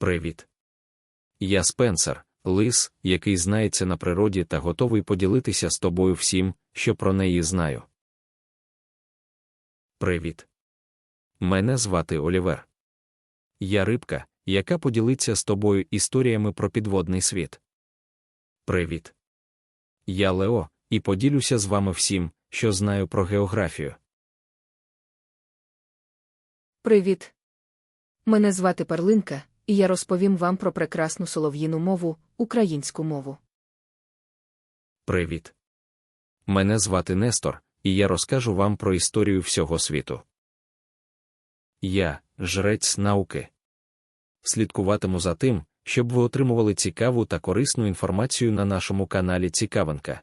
Привіт. Я Спенсер, лис, який знається на природі та готовий поділитися з тобою всім, що про неї знаю. Привіт. Мене звати Олівер. Я рибка, яка поділиться з тобою історіями про підводний світ. Привіт. Я Лео, і поділюся з вами всім, що знаю про географію. Привіт. Мене звати Перлинка, і я розповім вам про прекрасну солов'їну мову, українську мову. Привіт. Мене звати Нестор, і я розкажу вам про історію всього світу. Я жрець науки. Слідкуватиму за тим, щоб ви отримували цікаву та корисну інформацію на нашому каналі Цікавинка.